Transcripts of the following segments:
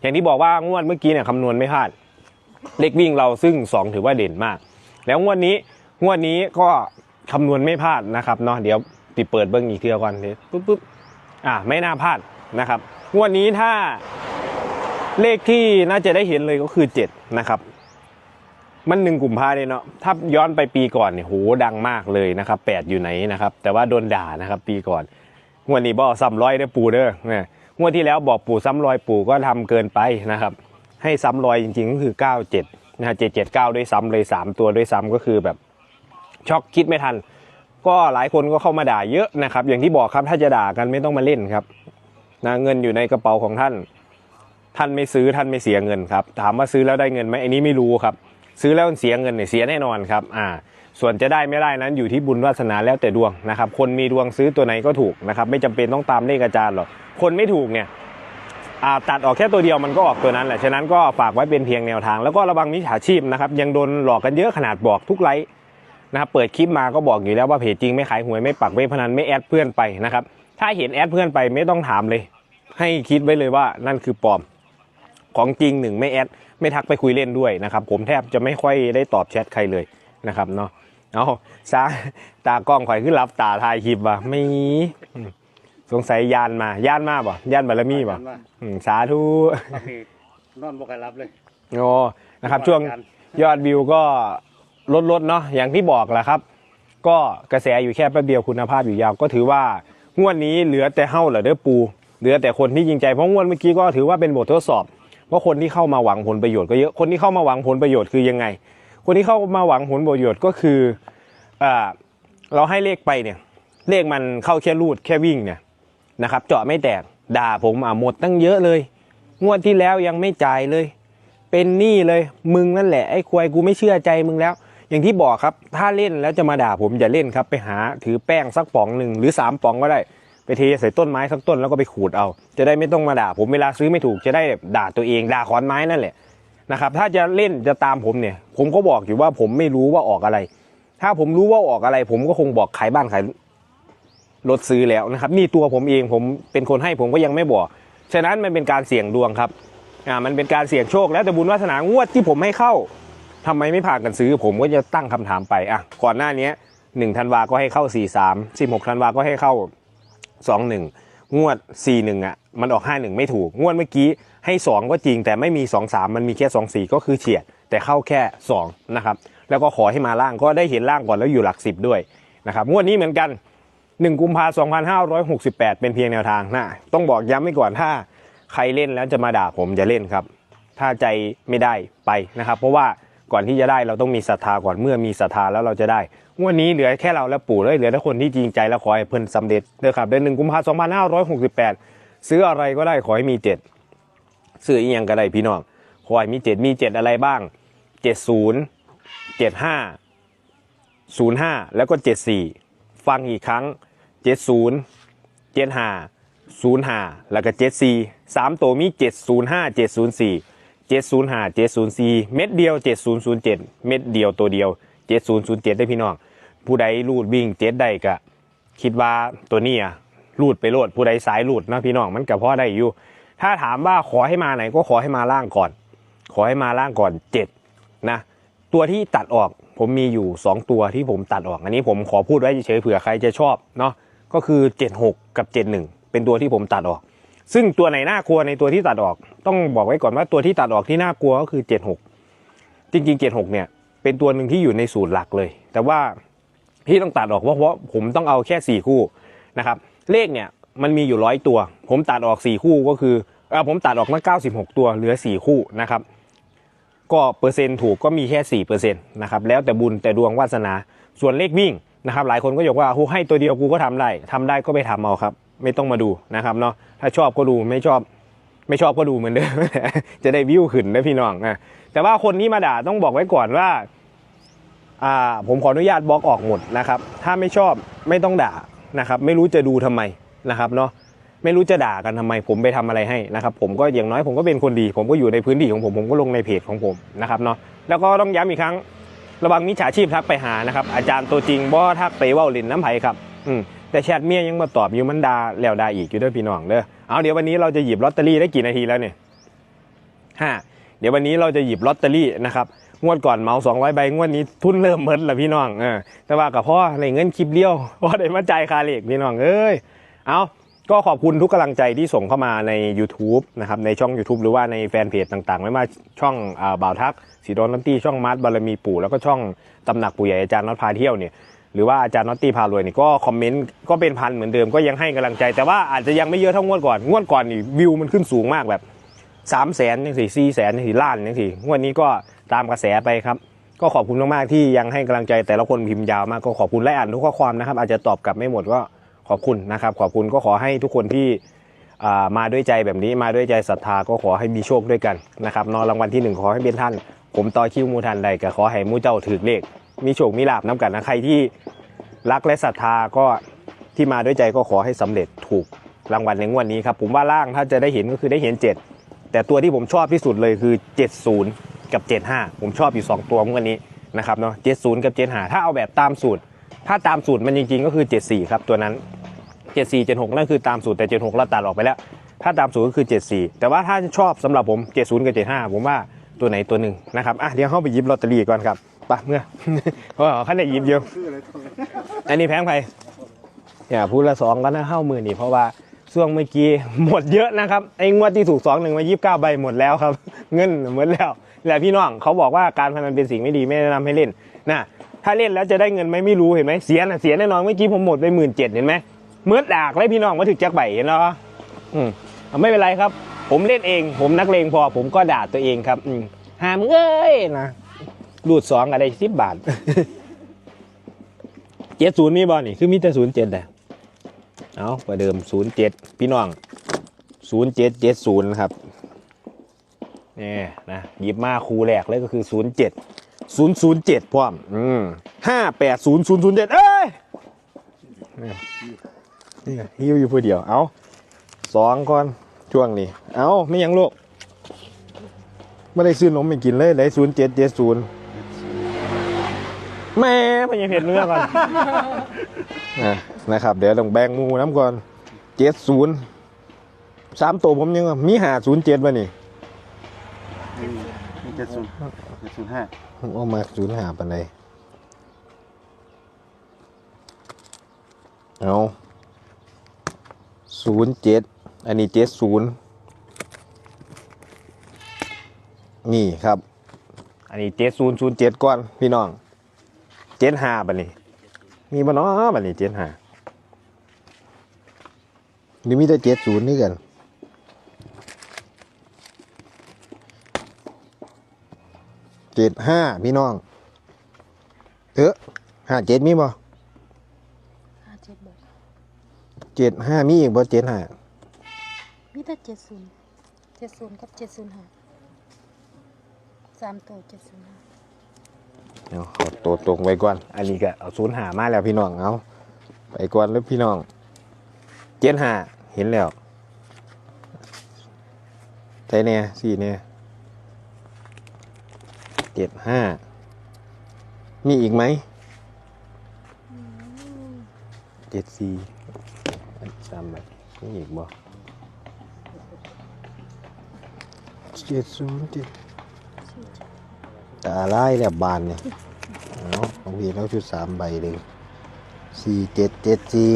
อย่างที่บอกว่างวดเมื่อกี้เนี่ยคำนวณไม่พลาด เลขวิ่งเราซึ่ง 2 ถือว่าเด่นมาก แล้วงวดนี้งวดนี้ก็คำนวณไม่พลาดนะครับเนาะเดี๋ยวติดเปิดเบิ้งอีกเทือก่อนเดี๋ยวปุ๊บปุ๊บอ่าไม่น่าพลาดนะครับงวดนี้ถ้าเลขที่น่าจะได้เห็นเลยก็คือ 7 นะครับ มันหนึ่งกลุ่มพาเลยเนาะถ้าย้อนไปปีก่อนเนี่ยโหดังมากเลยนะครับแปดอยู่ไหนนะครับ แต่ว่าโดนด่านะครับ ปีก่อนงวดนี้บอกซ้ำร้อยได้ปูเด้อเนี่ย งวดที่แล้วบอกปู่ซ้ำรอยปู่ก็ทำเกินไปนะครับ ให้ซ้ำรอยจริงๆก็คือ 97นะฮะ779 ด้วยซ้ำเลย 3 ตัวด้วยซ้ำก็คือแบบช็อกคิดไม่ทัน ก็หลายคนก็เข้ามาด่าเยอะนะครับ อย่างที่บอกครับถ้าจะด่ากันไม่ต้องมาเล่นครับนะเงินอยู่ในกระเป๋าของท่าน ท่านไม่ซื้อท่านไม่เสียเงินครับ ถามว่าซื้อแล้วได้เงินไหมอันนี้ไม่รู้ครับ ซื้อแล้วเสียเงินเนี่ยเสียแน่นอนครับ อ่า ส่วนจะได้ไม่ได้นั้นอยู่ที่บุญวาสนาแล้วแต่ดวงนะครับ คนมีดวงซื้อตัวไหนก็ถูกนะครับ ไม่จำเป็นต้องตามเลขอาจารย์หรอกคนไม่ถูกเนี่ยอ่าตัดออกแค่ตัวเดียวมันก็ออกตัวนั้นแหละฉะนั้นก็ฝากไว้เป็นเพียงแนวทาง แล้วก็ระวังมิจฉาชีพนะครับยังโดนหลอกกันเยอะขนาดบอกทุกไลฟ์นะครับเปิดคลิปมาก็บอกอยู่แล้วว่าเพจจริงไม่ขายหวยไม่ปักเว็บพนันไม่แอดเพื่อนไปนะครับถ้าเห็นแอดเพื่อนไปไม่ต้องถามเลย ให้คิดไว้เลยว่านั่นคือปลอมของจริงหนึ่งไม่แอดไม่ทักไปคุยเล่นด้วยนะครับผมแทบจะไม่ค่อยได้ตอบแชทใครเลยนะครับเนาะ เอาซาตากล้องข่อยขึ้นรับตาทายคลิปว่ะไม่มีอืมสงสัยยานมายานมาบ่ยานบารมีบ่ว่าอืมสาธุบางทีนอนบ่ค่อยรับเลยโอ้นะครับ ช่วงยอดวิวก็ลดลดๆเนาะอย่างที่บอกแหละครับ ก็กระแสอยู่แค่แป๊บเดียวคุณภาพอยู่ยาว ก็ถือว่างวดนี้เหลือแต่เฮ้าเหลือเด้อปู เหลือแต่คนที่จริงใจเพราะงวดเมื่อกี้ก็ถือว่าเป็นบททดสอบเพราะคนที่เข้ามาหวังผลประโยชน์ก็เยอะคนที่เข้ามาหวังผลประโยชน์คือยังไง คนที่เข้ามาหวังผลประโยชน์ก็คืออเราให้เลขไปเนี่ย เลขมันเข้าแค่รูดแค่วิ่งเนี่ยนะครับเจาะไม่แตกด่าผมอะหมดตั้งเยอะเลย งวดที่แล้วยังไม่จ่ายเลย เป็นหนี้เลยมึงนั่นแหละไอ้ควายกูไม่เชื่อใจมึงแล้ว อย่างที่บอกครับ ถ้าเล่นแล้วจะมาด่าผมอย่าเล่นครับ ไปหาถือแป้งสักป๋องหนึ่งหรือสามป๋องก็ได้ ไปเทใส่ต้นไม้สักต้นแล้วก็ไปขูดเอา จะได้ไม่ต้องมาด่าผมเวลาซื้อไม่ถูกจะได้ด่าตัวเองด่าขอนไม้นั่นแหละ นะครับถ้าจะเล่นจะตามผมเนี่ย ผมก็บอกอยู่ว่าผมไม่รู้ว่าออกอะไร ถ้าผมรู้ว่าออกอะไร ผมก็คงบอกขายบ้านขายรถซื้อแล้วนะครับ นี่ตัวผมเองผมเป็นคนให้ผมก็ยังไม่บอก ฉะนั้นมันเป็นการเสี่ยงดวงครับอ่ามันเป็นการเสี่ยงโชคแล้วแต่บุญวาสนางวดที่ผมให้เข้าทำไมไม่พานกันซื้อ ผมก็จะตั้งคำถามไปอะก่อนหน้านี้หนึ่งธันวาก็ให้เข้า4ี่สามสิบหกธันวาก็ให้เข้าสองหนึ่งงวด4ี่หนึ่งอะมันออกห้าหนึ่งไม่ถูกงวดเมื่อกี้ ให้สองก็จริงแต่ไม่มีสองสามมันมีแค่สองสี่ก็คือเฉียด แต่เข้าแค่สองนะครับแล้วก็ขอให้มาล่างก็ได้เห็นล่างก่อนแล้วอยู่หลักสิบด้วยนะครับงวดนี้เหมือนกัน 1 กุมภาพันธ์2568 เป็นเพียงแนวทางนะต้องบอกย้ำไว้ก่อนถ้าใครเล่นแล้วจะมาด่าผมอย่าเล่นครับ ถ้าใจไม่ได้ไปนะครับ เพราะว่าก่อนที่จะได้เราต้องมีศรัทธาก่อนเมื่อมีศรัทธาแล้วเราจะได้งวันนี้เหลือแค่เราและปู่เลยเหลือแต่คนที่จริงใจและขอให้เพิ่นสำเร็จเด้อครับเดือนหนึ่งกุมภาพันธ์2568 ซื้ออะไรก็ได้ขอให้มีเจ็ด ซื้ออีกอย่างก็ได้พี่น้องคอยมีเจ็ดมีเจ็ดอะไรบ้างเจ็ดศูนย์เจ็ดห้าศูนย์ห้าแล้วก็เจ็ดสี่ฟังอีกครั้งเจ็ดศูนย์เจ็ดห้าศูนย์ห้าแล้วก็เจ็ดสี่สามตัวมีเจ็ดศูนย์ห้าเจ็ดศูนย์สี่เจ็ดศูนย์ห้าเจ็ดศูนย์สี่เม็ดเดียวเจ็ดศูนย์ศูนย์เจ็ดเม็ดเดียวตัวเดียวเจ็ดศูนย์ศูนย์เจ็ดได้พี่น้องผู้ใดรูดวิ่งเจ็ดได้ก็คิดว่าตัวนี้อะรูดไปโลดผู้ใดสายรูดนะพี่น้องมันก็พอได้อยู่ ถ้าถามว่าขอให้มาไหนก็ขอให้มาล่างก่อน ขอให้มาล่างก่อน7นะตัวที่ตัดออกผมมีอยู่ 2 ตัวที่ผมตัดออกอันนี้ผมขอพูดไว้เฉยเผื่อใครจะชอบเนาะก็คือ 76 กับ 71 เป็นตัวที่ผมตัดออก ซึ่งตัวไหนน่ากลัวในตัวที่ตัดออก ต้องบอกไว้ก่อนว่าตัวที่ตัดออกที่น่ากลัวก็คือ 76 จริงๆ 76 เนี่ย เป็นตัวหนึ่งที่อยู่ในสูตรหลักเลย แต่ว่าที่ต้องตัดออกเพราะเพราะผมต้องเอาแค่ 4 คู่นะครับเลขเนี่ย มันมีอยู่ร้อยตัว ผมตัดออก 4 คู่ก็คือเออผมตัดออกมา96 ตัวเหลือ 4 คู่นะครับก็เปอร์เซ็นต์ถูกก็มีแค่สี่เปอร์เซ็นต์นะครับแล้วแต่บุญแต่ดวงวาสนาส่วนเลขวิ่งนะครับหลายคนก็บอกว่าโอ้ให้ตัวเดียวกูก็ทำได้ทำได้ก็ไปทำเอาครับ ไม่ต้องมาดูนะครับเนาะถ้าชอบก็ดูไม่ชอบ ไม่ชอบก็ดูเหมือนเดิมจะได้วิวขึ้นนะพี่น้องนะแต่ว่าคนที่มาด่าต้องบอกไว้ก่อนว่าอ่าผมขออนุญาตบล็อกออกหมดนะครับ ถ้าไม่ชอบไม่ต้องด่านะครับ ไม่รู้จะดูทำไม นะครับเนาะไม่รู้จะด่ากันทำไมผมไปทำอะไรให้นะครับ ผมก็อย่างน้อยผมก็เป็นคนดี ผมก็อยู่ในพื้นที่ของผมผมก็ลงในเพจของผมนะครับเนาะแล้วก็ต้องย้ำอีกครั้ง ระวังมิจฉาชีพทักไปหานะครับอาจารย์ตัวจริงบ่ทักไปว่าลินน้ำไผ่ครับอืมแต่แชทเมียยังมาตอบอยู่มันดาแล้วดาอีกอยู่ด้วยพี่น้องเด้อเอาเดี๋ยววันนี้เราจะหยิบลอตเตอรี่ได้กี่นาทีแล้วเนี่ยห้าเดี๋ยววันนี้เราจะหยิบลอตเตอรี่นะครับงวดก่อนเมา200ใบงวดนี้ทุนเริ่มเมิดล้วพี่น้องเออแต่ว่ากับพ่อในเงินคลิปเลี้ยวพ่อได้มาจ่ายคาเหล็กพี่น้องเอ้ย เอาก็ขอบคุณทุกกำลังใจที่ส่งเข้ามาใน YouTube นะครับในช่อง YouTube หรือว่าในแฟนเพจต่างๆ ไม่ว่าช่องอบ่าวทักสีดอนนัตตี้ช่องมาร์ทบารมีปู่แล้วก็ช่องตำหนักปู่ใหญ่อาจารย์น็อตพาเที่ยวเนี่ยหรือว่าอาจารย์น็อตตี้พารวยเนี่ยก็คอมเมนต์ก็เป็นพันเหมือนเดิมก็ยังให้กำลังใจ แต่ว่าอาจจะยังไม่เยอะเท่างวดก่อนงวดก่อนนี่วิวมันขึ้นสูงมากแบบ3ามแสนยังสี่สี่แสนยังสี่ล้านยังสี่งวดนี้ก็ตามกระแสไปครับก็ขอบคุณมากๆที่ยังให้กำลังใจแต่ละคนพิมพ์ยาวมากก็ขอบคุณและอ่านทุกข้อความนะครับอาจจะตอบกลับไม่หมดก็ ขอบคุณนะครับ ขอบคุณก็ขอให้ทุกคนที่มาด้วยใจแบบนี้มาด้วยใจศรัทธาก็ขอให้มีโชคด้วยกันนะครับนอนรางวัลที่หนึ่งขอให้เป็นท่าน ผมต่อคิวมูทันใดก็ขอให้มูเจ้าถือเลข มีโชคมีลาบน้ำกันนะใครที่รักและศรัทธาก็ที่มาด้วยใจก็ขอให้สำเร็จถูกรางวัลในงวดนี้ครับผมว่าล่างถ้าจะได้เห็นก็คือได้เห็น 7 แต่ตัวที่ผมชอบที่สุดเลยคือ 70 กับ 75 ผมชอบอยู่ 2 ตัวงวดนี้นะครับเนาะ70 กับ 75 ถ้าเอาแบบตามสูตร ถ้าตามสูตรมันจริงๆก็คือ 74 ครับตัวนั้น 74 76 นั่นคือตามสูตรแต่ 76 เราตัดออกไปแล้ว ถ้าตามสูตรก็คือ 74 แต่ว่าถ้าชอบสำหรับผม 70 กับ 75 ผมว่าตัวไหนตัวหนึ่งนะครับอะเดี๋ยวเข้าไปยิบลอตเตอรี่ก่อนครับไปเมื่อเพราะว่าขั้นได้หยิบเยอะอันนี้แพงไปอย่าพูดละสองก็น่าเข้ามือนี่เพราะว่าช่วงเมื่อกี้หมดเยอะนะครับไอ้งวดที่ถูกสองหนึ่งมายีิบเก้าใบหมดแล้วครับ เงินหมดแล้วแหละพี่น้องเขาบอกว่าการพนันเป็นสิ่งไม่ดีไม่แนะนำให้เล่นนะ ถ้าเล่นแล้วจะได้เงินไหมไม่รู้เห็นไหมเสียนะเสียแน่นอนเมื่อกี้ผมหมดไปหมื่นเจ็ดเห็นไหมเมื่อดากเลยพี่น้องมาถึงจักใบเห็นแล้วอืมไม่เป็นไรครับ ผมเล่นเอง ผมนักเลงพอ ผมก็ด่าตัวเองครับ อืมหามเอ้ยนะรูดสองอะไรสิบบาทเจ็ดศูนย์มีบอลนี่คือมีแต่ศูนย์เจ็ดแต่เอาประเดิมศูนย์เจ็ดพี่น้องศูนย์เจ็ดเจ็ดศูนย์ครับนี่นะหยิบมาคูแรกเลยก็คือศูนย์เจ็ด ศูนย์ศูนย์เจ็ดพร้อมอืมห้าแปดศูนย์ศูนย์ศูนย์เจ็ดเอ้ยนี่นี่ฮิวอยู่ผู้เดียว เอาสองก่อนช่วงนี้ เอาไม่ยังลูกไม่ได้ซื้อนมไม่กินเลยเลยศูนย์เจ็ดเจ็ดศูนย์แม่มันยังเห็นเนื้อก่อนอะนะครับ เดี๋ยวต้องแบ่งหมูน้ำก่อนเจ็ดศูนย์สามตัวผมยังว่ามีหาศูนย์เจ็ดมานี่เจ็ดศูนย์เจ็ดศูนย์ห้าผ มเอามาศูนย์หาปันเลยเอาศูนย์เจ็ดอันนี้เจ็ดศูนย์นี่ครับ อันนี้เจ็ดศูนย์ศูนย์เจ็ดก่อน พี่น้องเจ็ดห้าบันนี้ มีบ่เนาะบัดนี้เจ็ดห้านี่มีแต่เจ็ดศูนย์นี่กัน เจ็ดห้าพี่น้อง เออห้าเจ็ดมีบ่ห้าเจ็ดบาทเจ็ดห้ามีอีกบ่เจ็ดห้ามีแต่เจ็ดศูนย์เจ็ดศูนย์กับเจ็ดศูนย์ห้าสามตัวเจ็ดศูนย์ห้าเดี๋ยวเอาตัวตรงไว้ก่อน อันนี้ก็เอาศูนย์หามาแล้วพี่น้องเอาไปก่อนแล้วพี่น้อง เจ็ดห้าเห็นแล้วใช่เนี่ยสี่เนี่ย เจ็ดห้า มีอีกไหมเจ็ดสี่สามใบนี่อีกบ่เจ็ดศูนย์เจ็ดตาลายแล้วบานเนี่ย เอาของพี่เราชุดสามใบเลยสี่เจ็ดเจ็ดสี่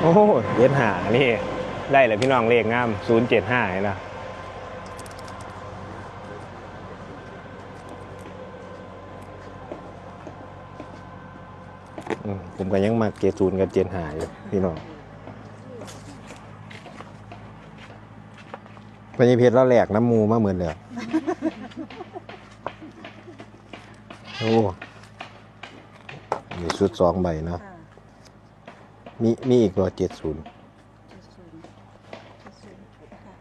โอ้เจ็ดหานี่ ได้เลยพี่น้องเลขงามศูนย์เจ็ดห้าเห็นไหมอืมผมก็ยังมาเกศูนย์กับเจนหาอยู่พี่น้องพญเพชรเราแหลกน้ำมูมาเหมือนเลยโอ้มีชุดสองใบเนาะ มีมีอีกร้อยเจ็ดศูนย์เจ็ดศูนย์เจ็ดศูนย์ค่ะ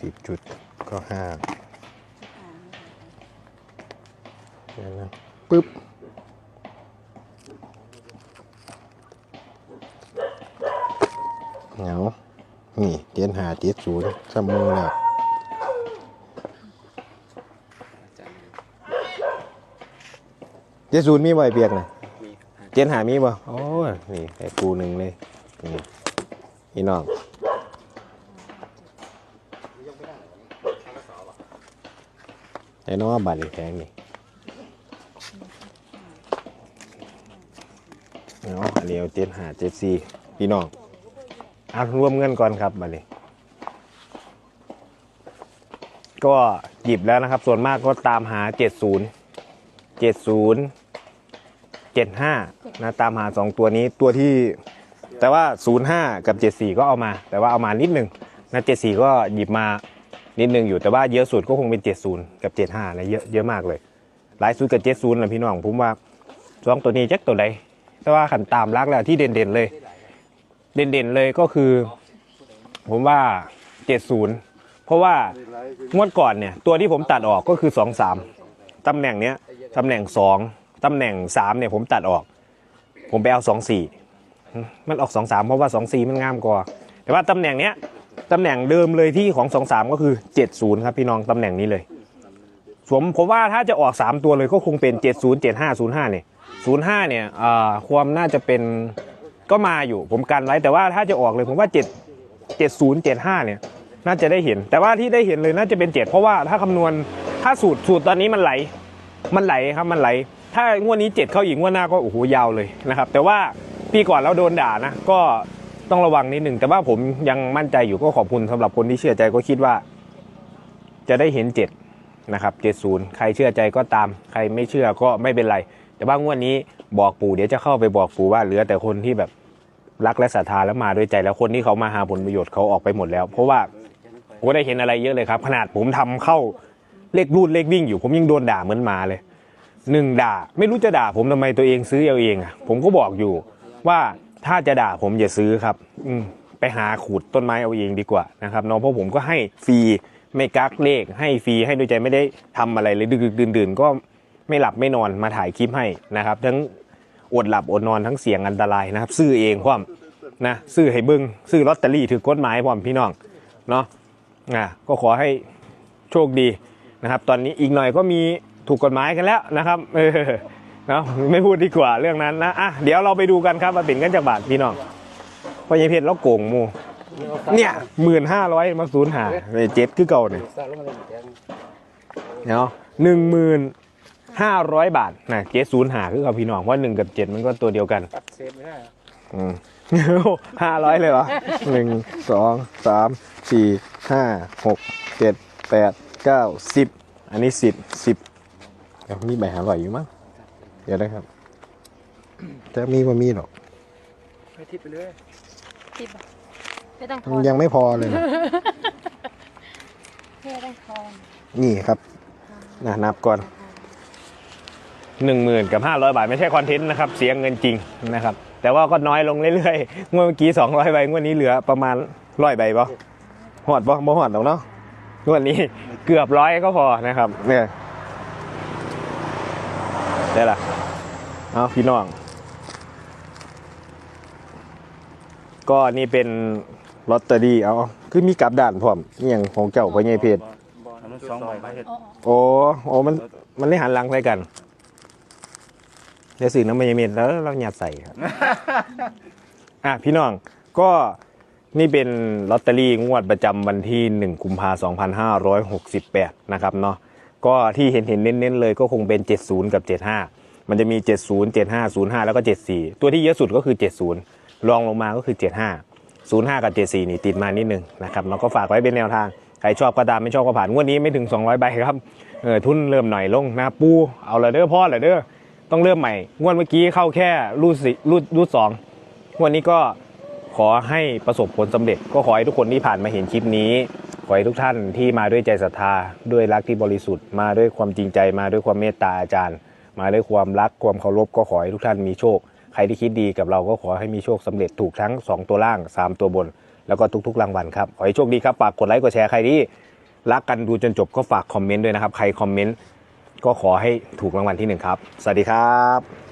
สิบจุดก็ห้าสิบห้านั่นนะปึ๊บเหงานี่เจนหาเจ็ดศูนย์สมมือแล้วเจศูนย์มีใบเปียกนะมีห้า เจนหามีบ่โอ้ยนี่ไอ้ปูหนึ่งเลยนี่พี่น้องไอ้น้องว่าบัตรอีกแพงนี่เนาะอันนี้เอาเจ็ดหาเจ็ดสี่พี่น้องอะรวมเงินก่อนครับบัตรนี้ก็หยิบแล้วนะครับ ส่วนมากก็ตามหา 70 70 75 นะตามหา 2 ตัวนี้ตัวที่แต่ว่า 05 กับ 74 ก็เอามา แต่ว่าเอามานิดหนึงนะ74 ก็หยิบมานิดหนึงอยู่แต่ว่าเยอะสุดก็คงเป็น 70 กับ 75นะเยอะเยอะมากเลย หลายสุดกับ 70นะพี่น้องผมว่าสองตัวนี้จักตัวใดแต่ว่าขันตามรักแล้วที่เด่นๆเลย เด่นๆเลยก็คือ ผมว่า 70 เพราะว่างวดก่อนเนี่ยตัวที่ผมตัดออกก็คือ 2 3ตำแหน่งเนี้ยตำแหน่ง 2ตำแหน่ง3เนี่ยผมตัดออก ผมไปเอา2 4มันออก2 3เพราะว่า2 4มันงามกว่า แต่ว่าตำแหน่งเนี้ยตำแหน่งเดิมเลยที่ของ2 3ก็คือ70ครับพี่น้องตำแหน่งนี้เลยผมผมว่าถ้าจะออก3ตัวเลยก็คงเป็น70 75 05เจ็ดห้าศูนี่ย05เนี่ยอ่าความน่าจะเป็นก็มาอยู่ผมกันไว้แต่ว่าถ้าจะออกเลยผมว่า7 70 75เนี่ยน่าจะได้เห็น แต่ว่าที่ได้เห็นเลยน่าจะเป็นเจ็ดเพราะว่าถ้าคำนวณถ้าสูตรสูตรตอนนี้มันไหล มันไหลครับมันไหล ถ้างวดนี้เจ็ดเข้าอีกงวดหน้าก็โอ้โหยาวเลยนะครับ แต่ว่าปีก่อนเราโดนด่านะ ก็ต้องระวังนิดหนึ่งแต่ว่าผมยังมั่นใจอยู่ก็ขอบคุณสำหรับคนที่เชื่อใจก็คิดว่า จะได้เห็นเจ็ดนะครับเจ็ดศูนย์ใครเชื่อใจก็ตาม ใครไม่เชื่อก็ไม่เป็นไร แต่ว่างวดนี้บอกปู่เดี๋ยวจะเข้าไปบอกปู่ว่าเหลือแต่คนที่แบบรักและศรัทธาแล้วมาด้วยใจแล้วคนที่เขามาหาผลประโยชน์เขาออกไปหมดแล้ว เพราะว่าก็ได้เห็นอะไรเยอะเลยครับ ขนาดผมทำเข้าเลขรูดเลขวิ่งอยู่ ผมยังโดนด่าเหมือนหมาเลย หนึ่งด่าไม่รู้จะด่าผมทำไมตัวเองซื้อเอาเองอะผมก็บอกอยู่ว่าถ้าจะด่าผมอย่าซื้อครับ อืไปหาขูดต้นไม้เอาเองดีกว่านะครับน้องเพราะผมก็ให้ฟรีไม่กักเลข ให้ฟรีให้โดยใจไม่ได้ทำอะไรเลยดึกๆดื่นๆก็ไม่หลับไม่นอนมาถ่ายคลิปให้นะครับ ทั้งอดหลับอดนอนทั้งเสียงอันตรายนะครับ ซื้อเองพร้อมนะซื้อให้เบิ้งซื้อลอตเตอรี่ถือกฎหมายพร้อมพี่น้องเนาะอะก็ขอให้โชคดีนะครับ ตอนนี้อีกหน่อยก็มี ถูกกฎหมายกันแล้วนะครับเออเนาะไม่พูดดีกว่าเรื่องนั้นนะอะเดี๋ยวเราไปดูกันครับมาเป็นกันจากบาทพี่น้องเพราะยังเพชรแล้วโกงมูเนี่ยหมื่นห้าร้อยมาศูนย์หาเจ็ดคือเก่าเนี่ยเนาะหนึ่งหมื่นห้าร้อยบาทนะเจ็ดศูนย์หาคือกับพี่น้องเพราะหนึ่งกับเจ็ดมันก็ตัวเดียวกันตัดไม่ได้อืมห้าร้อยเลยเหรอหนึ่งสองสามสี่ห้าหกเจ็ดแปดเก้าสิบอันนี้สิบสิบ ยวมีใบหาร่อยอยู่มั้งเดี๋ยวนะครับจะมีว่ามีหรอกไปทิปไปเลยติดบ่ไม่ต้องทมัอนนยังไม่พอเลยนะแค่ต้องทอนนี่ครับนะนับก่อนหนึ่งหมื่นกับห้าร้อยบาท ไม่ใช่คอนเทนต์นะครับ เสียเงินจริงนะครับ แต่ว่าก็น้อยลงเรื่อยๆงวดเมื่อกี้สองร้อยใบงวดนี้เหลือประมาณร้อยใบปะหอดปะบ่หอดหรอกเนาะงวดนี้เกือบร้อยก็พอนะครับเนี่ย ได้ละเอาพี่น้อง ก็นี่เป็นลอตเตอรี่เอา คือมีกลับด่านพร้อมอหย่างของเจ้าพ่อใหญ่เพชรอันนั้นสองใบไม่เห็นอ๋อโอ้โอ้มันมันได้หันหลังใส่กันเดี๋ยวสื่อน้ำมันยาเมนแล้วเราหยาดใส่ครับ อะพี่น้องก็นี่เป็นลอตเตอรี่งวดประจำวันที่ 1 กุมภาพันธ์2568 นะครับเนาะ ก็ที่เห็นเห็นเน้นๆเลยก็คงเป็น 70 กับ 75 มันจะมี 70 75 05 แล้วก็ 74 ตัวที่เยอะสุดก็คือ 70 รองลงมาก็คือ 75 05 กับ 74 นี่ติดมานิดนึงนะครับเราก็ฝากไว้เป็นแนวทาง ใครชอบก็ตามไม่ชอบก็ผ่านงวดนี้ไม่ถึง 200 ใบครับเออทุนเริ่มหน่อยลงนะปูเอาละเด้อพ่อละเด้อต้องเริ่มใหม่งวดเมื่อกี้เข้าแค่รูดสิรูดรูดสองงวดนี้ก็ขอให้ประสบผลสำเร็จก็ขอให้ทุกคนที่ผ่านมาเห็นคลิปนี้ ขอให้ทุกท่านที่มาด้วยใจศรัทธาด้วยรักที่บริสุทธิ์มาด้วยความจริงใจมาด้วยความเมตตาอาจารย์ มาด้วยความรักความเคารพก็ขอให้ทุกท่านมีโชค ใครที่คิดดีกับเราก็ขอให้มีโชคสำเร็จถูกทั้ง 2 ตัวล่าง 3 ตัวบน แล้วก็ทุกๆรางวัลครับขอให้โชคดีครับฝากกดไลค์กดแชร์ใครที่รักกันดูจนจบก็ฝากคอมเมนต์ด้วยนะครับใครคอมเมนต์ก็ขอให้ถูกรางวัลที่หนึ่งครับสวัสดีครับ